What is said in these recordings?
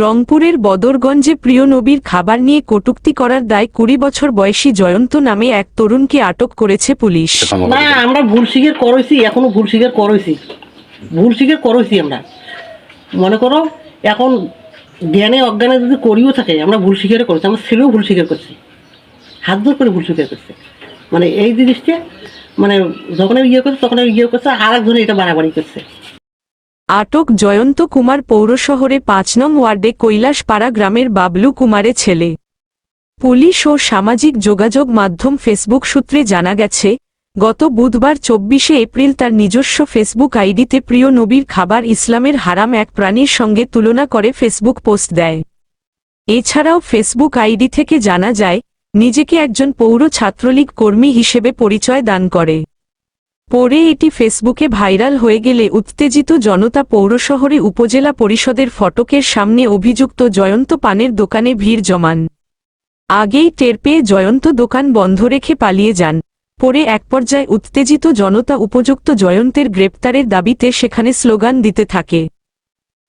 রংপুরের বদরগঞ্জে প্রিয় নবীর খাবার নিয়ে কটুক্তি করার দায় কুড়ি বছর বয়সী জয়ন্ত নামে এক তরুণকে আটক করেছে পুলিশ। না আমরা ভুল স্বীকার করেছি এখনও ভুল স্বীকার করেছি। ভুল স্বীকার করেছি আমরা। মনে করো এখন জ্ঞানে অজ্ঞানে যদি করিও থাকে আমরা ভুল স্বীকার করেছি আমার ছেলেও ভুল স্বীকার করছি। হাত ধর করে ভুল স্বীকার করছে। মানে এই জিনিসটা মানে যখন ইয়ে করছে তখন ইয়ে করছে আর একজনে এটা বাড়াবাড়ি করছে। আটক জয়ন্ত কুমার পৌর শহরে পাঁচ নং ওয়ার্ডে কৈলাসপাড়া গ্রামের বাবলু কুমারের ছেলে। পুলিশ ও সামাজিক যোগাযোগ মাধ্যম ফেসবুক সূত্রে জানা গেছে, গত বুধবার চব্বিশে এপ্রিল তার নিজস্ব ফেসবুক আইডিতে প্রিয় নবীর খাবার ইসলামের হারাম এক প্রাণীর সঙ্গে তুলনা করে ফেসবুক পোস্ট দেয়। এছাড়াও ফেসবুক আইডি থেকে জানা যায়, নিজেকে একজন পৌর ছাত্রলীগ কর্মী হিসেবে পরিচয় দান করে। পরে এটি ফেসবুকে ভাইরাল হয়ে গেলে উত্তেজিত জনতা পৌরশহরে উপজেলা পরিষদের ফটকের সামনে অভিযুক্ত জয়ন্ত পানের দোকানে ভিড় জমান। আগেই টের পেয়ে জয়ন্ত দোকান বন্ধ রেখে পালিয়ে যান। পরে এক পর্যায়ে উত্তেজিত জনতা উপযুক্ত জয়ন্তের গ্রেপ্তারের দাবিতে সেখানে স্লোগান দিতে থাকে।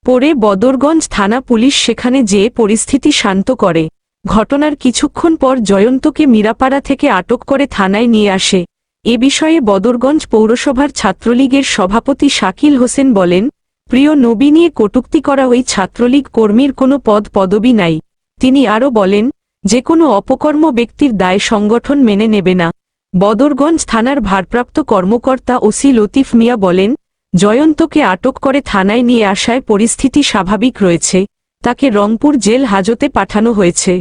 পরে বদরগঞ্জ থানা পুলিশ সেখানে যেয়ে পরিস্থিতি শান্ত করে। ঘটনার কিছুক্ষণ পর জয়ন্তকে মীরাপাড়া থেকে আটক করে থানায় নিয়ে আসে। এ বিষয়ে বদরগঞ্জ পৌরসভার ছাত্রলীগের সভাপতি শাকিল হোসেন বলেন, প্রিয় নবী নিয়ে কটূক্তি করা ওই ছাত্রলীগ কর্মীর কোনো পদ পদবি নাই। তিনি আরও বলেন যে কোনো অপকর্ম ব্যক্তির দায় সংগঠন মেনে নেবে না। বদরগঞ্জ থানার ভারপ্রাপ্ত কর্মকর্তা ওসি লতিফ মিয়া বলেন, জয়ন্তকে আটক করে থানায় নিয়ে আসায় পরিস্থিতি স্বাভাবিক রয়েছে। তাকে রংপুর জেল হাজতে পাঠানো হয়েছে।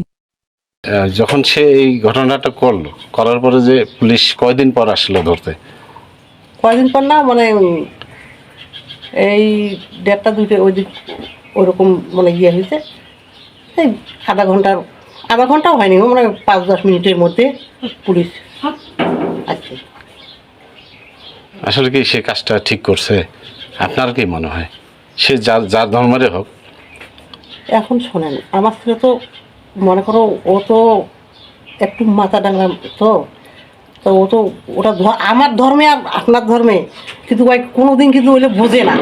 যখন সে এই ঘটনাটা করল করার পরে যে পুলিশ কয়দিন পর আসলো ধরতে? কয়দিন পর না মানে এই দেড়টা দুইটা ওই দিক ওরকম মানে ইয়ে হয়েছে। এই আধা ঘণ্টার আধা ঘন্টাও হয়নি মানে পাঁচ দশ মিনিটের মধ্যে পুলিশ আছে আসলে কি সে কাজটা ঠিক করছে? আপনার কি মনে হয়? সে যার যার ধর্মেরই হোক। এখন শোনেন আমার ছেলে তো মনে করো ও তো একটু মাথা ডাঙ্গা তো তো ও তো ওটা আমার ধর্মে আর আপনার ধর্মে কিন্তু ওই কোনোদিন কিন্তু ওইলে বোঝে না।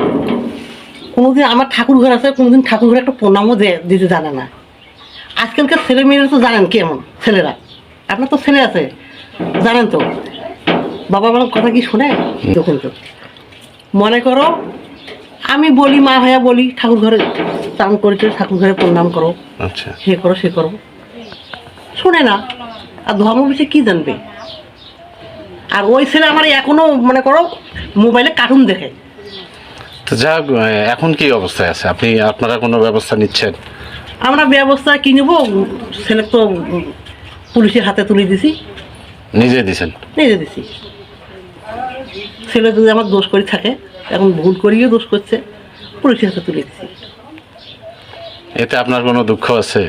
কোনোদিন আমার ঠাকুর ঘর আছে কোনোদিন ঠাকুর ঘরে একটা প্রণামও দে- দিতে জানে না। আজকালকার ছেলে মেয়েরা তো জানেন কেমন ছেলেরা। আপনার তো ছেলে আছে জানেন তো। বাবা বাবার কথা কি শোনে? তো। কিন্তু মনে করো আমি বলি মা ভাইয়া বলি ঠাকুর ঘরে চান করেছে ঠাকুর ঘরে প্রণাম করো। আচ্ছা। সে করো সে করো। শোনে না আর ধর্ম বিষয়ে কী জানবে? আর ওই ছেলে আমার এখনও মনে করো মোবাইলে কার্টুন দেখে। তো যা এখন কি অবস্থায় আছে? আপনি আপনারা কোনো ব্যবস্থা নিচ্ছেন? আমরা ব্যবস্থা কি নেব? ছেলে তো পুলিশের হাতে তুলে দিছি। নিজে দিছেন? নিজে দিছি। ছেলে যদি আমার দোষ করে থাকে এখন ভুল করিয়ে দোষ করছে পুলিশের হাতে তুলে দিছি। এতে আপনার কোনো দুঃখ আছে?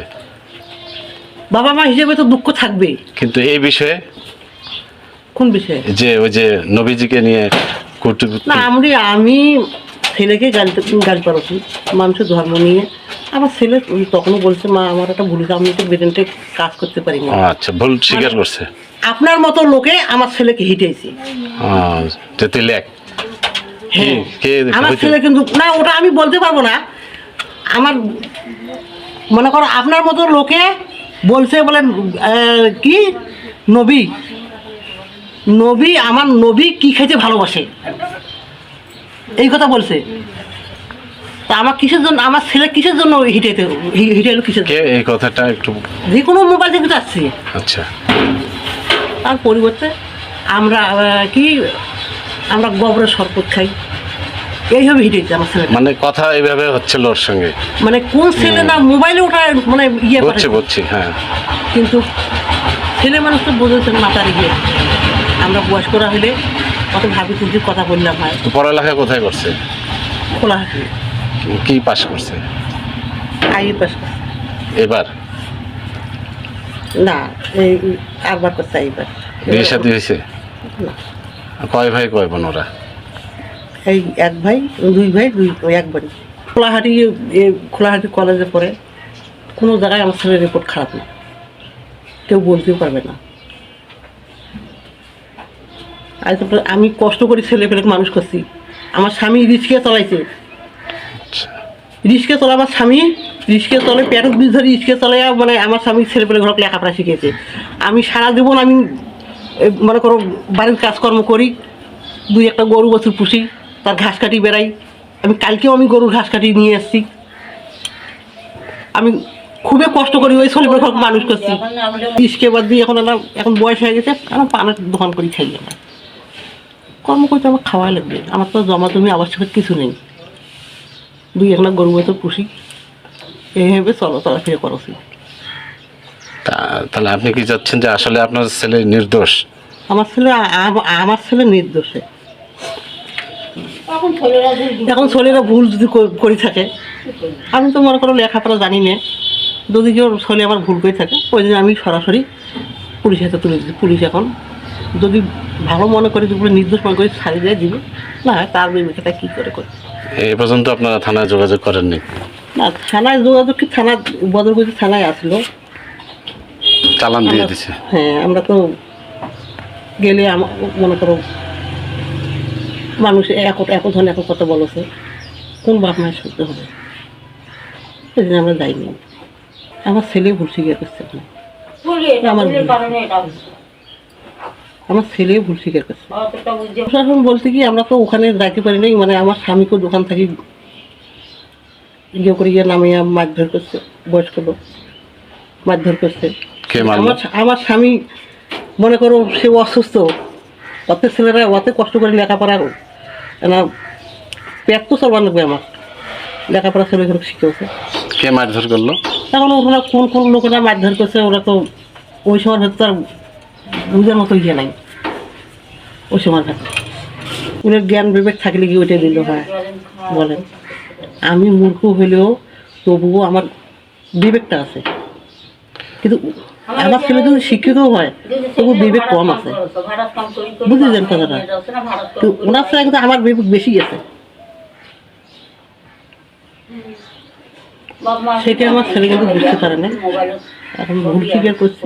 বাবা মা হিসেবে তো দুঃখ থাকবেই কিন্তু এই বিষয়ে? কোন বিষয়ে? যে ওই যে নবীজিকে নিয়ে কটূক্তি না আমি আমি ছেলেকে গালি গালি পারছি মানুষের ধর্ম নিয়ে। আমার ছেলে তখনও বলছে মা আমার একটা ভুল আমি তো ব্রেনটে কাজ করতে পারি না। আচ্ছা ভুল স্বীকার করছে। আপনার মতো লোকে আমার ছেলেকে হিটেছে আহ, তেতুলিয়া হ্যাঁ কে আমার ছেলে কিন্তু না ওটা আমি বলতে পারব না। আমার মনে করো আপনার মতো লোকে বলছে বলেন কি? নবী। নবী আমার নবী কি খেতে ভালোবাসে? এই কথা বলছে। তা আমার কিসের জন্য আমার ছেলে কিসের জন্য হিটেতে হিটে এলো কিসের কে এই কথাটা একটু যে কোনো মোবাইল থেকে যাচ্ছে আচ্ছা। তার পরিবর্তে আমরা কি আমরা গোবরের শরবত খাই। এইভাবে হিটেছে আমার ছেলে মানে কথা এইভাবে হচ্ছিল ওর সঙ্গে? মানে কোন ছেলে না মোবাইলে ওটা মানে ইয়ে বুঝছি। বুঝছি হ্যাঁ। কিন্তু ছেলে মানুষ তো বোঝাচ্ছেন মাথার গিয়ে আমরা বয়স্করা হলে কত ভাবি চিন্তি কথা বললাম হয় পড়ালেখা কোথায় করছে? খোলা হাতে। কি পাস করছে? আইয়ের পাশ করছে। এবার? না এই আরবার করছে এইবার বিয়ে সাথে হয়েছে? না। কয় ভাই কয় বোন ওরা? এই এক ভাই দুই ভাই দুই এক বোন। খোলাহাটি খোলাহাটি কলেজে পড়ে কোনো জায়গায় আমার ছেলের রিপোর্ট খারাপ না। কেউ বলতেও পারবে না। আজ আমি কষ্ট করে ছেলে পেলে মানুষ করছি। আমার স্বামী রিক্সা চালাইছে। আচ্ছা। রিস্কে চলে আমার স্বামী রিস্কে চলে পেটের বিষ ধরে রিস্কে চলে মানে আমার স্বামী ছেলে পেলে ঘরকে লেখাপড়া শিখেছে আমি সারা জীবন আমি মনে করো বাড়ির কাজকর্ম করি, দুই একটা গরু বছর পুষি, তার ঘাস কাটি বেড়াই। আমি কালকেও আমি গরুর ঘাস কাটি নিয়ে এসেছি। আমি খুবই কষ্ট করি ওই পেলে ঘরকে মানুষ করছি। রিস্কে বাদ দিয়ে এখন আমার এখন বয়স হয়ে গেছে এখন পানের দোকান করি খাই আমরা। কর্ম করতে আমার খাওয়াই লাগবে, আমার তো জমা জমি আবশ্যক কিছু নেই। দুই একটা গরু বছর পুষি, এইভাবে চলো চলাফেরা করছি। তাহলে আপনি কি চাচ্ছেন যে আসলে আপনার ছেলে নির্দোষ? আমার ছেলে আমার ছেলে নির্দোষে। এখন ছেলেরা ভুল যদি করে থাকে আমি তো মনে করো লেখাপড়া জানি না। যদি কেউ ছেলে আমার ভুল করে থাকে ওই জন্য আমি সরাসরি পুলিশ হাতে তুলে দিচ্ছি পুলিশ এখন যদি ভালো মনে করে যদি পুরো নির্দোষ মনে করে ছাড়িয়ে দেয় দিবে। না হয় তার বিবেকটা কী করে করে এ পর্যন্ত আপনারা থানায় যোগাযোগ করেননি? না থানায় যোগাযোগ কি থানা বদরগুজি থানায় আসলো? চালান দিয়ে দিছে। হ্যাঁ আমরা তো গেলে আমা- মনে করো মানুষ এক এক ধরনের এক কথা বলেছে কোন বাপ মায়ের শুনতে হবে? সেদিন আমরা যাইনি। আমার ছেলে ভুল স্বীকার করছে আমার আমার ছেলে ভুল স্বীকার করছে। প্রশাসন বলতে কি আমরা তো ওখানে যাইতে পারি নাই মানে আমার স্বামীকে দোকান থাকি ইয়ে করে গিয়ে নামিয়ে মারধর করছে বয়স্ক লোক মারধর করছে। মারলো? আমার আমার স্বামী মনে করো সে অসুস্থ অত ছেলেরা অত কষ্ট করে লেখাপড়া না পেট তো চলবার লাগবে আমার। লেখাপড়া ছেলে শিখেছে কে মারধর করল? এখন ওরা কোন কোন লোকেরা মারধর করছে ওরা তো ওই সময় ভেতর তার বুঝার মতো ইয়ে নাই। ওই সময় ওদের জ্ঞান বিবেক থাকলে কি ওইটা দিল হয় বলেন। আমি মূর্খ হইলেও তবুও আমার বিবেকটা আছে। কিন্তু আমার ছেলে যদি শিক্ষিত হয় তবু বিবেক কম আছে। বুঝলেন কথাটা? তো ওনার ছেলে কিন্তু আমার বিবেক বেশি আছে সেটা আমার ছেলে কিন্তু বুঝতে পারে না এখন ভুল স্বীকার করছে।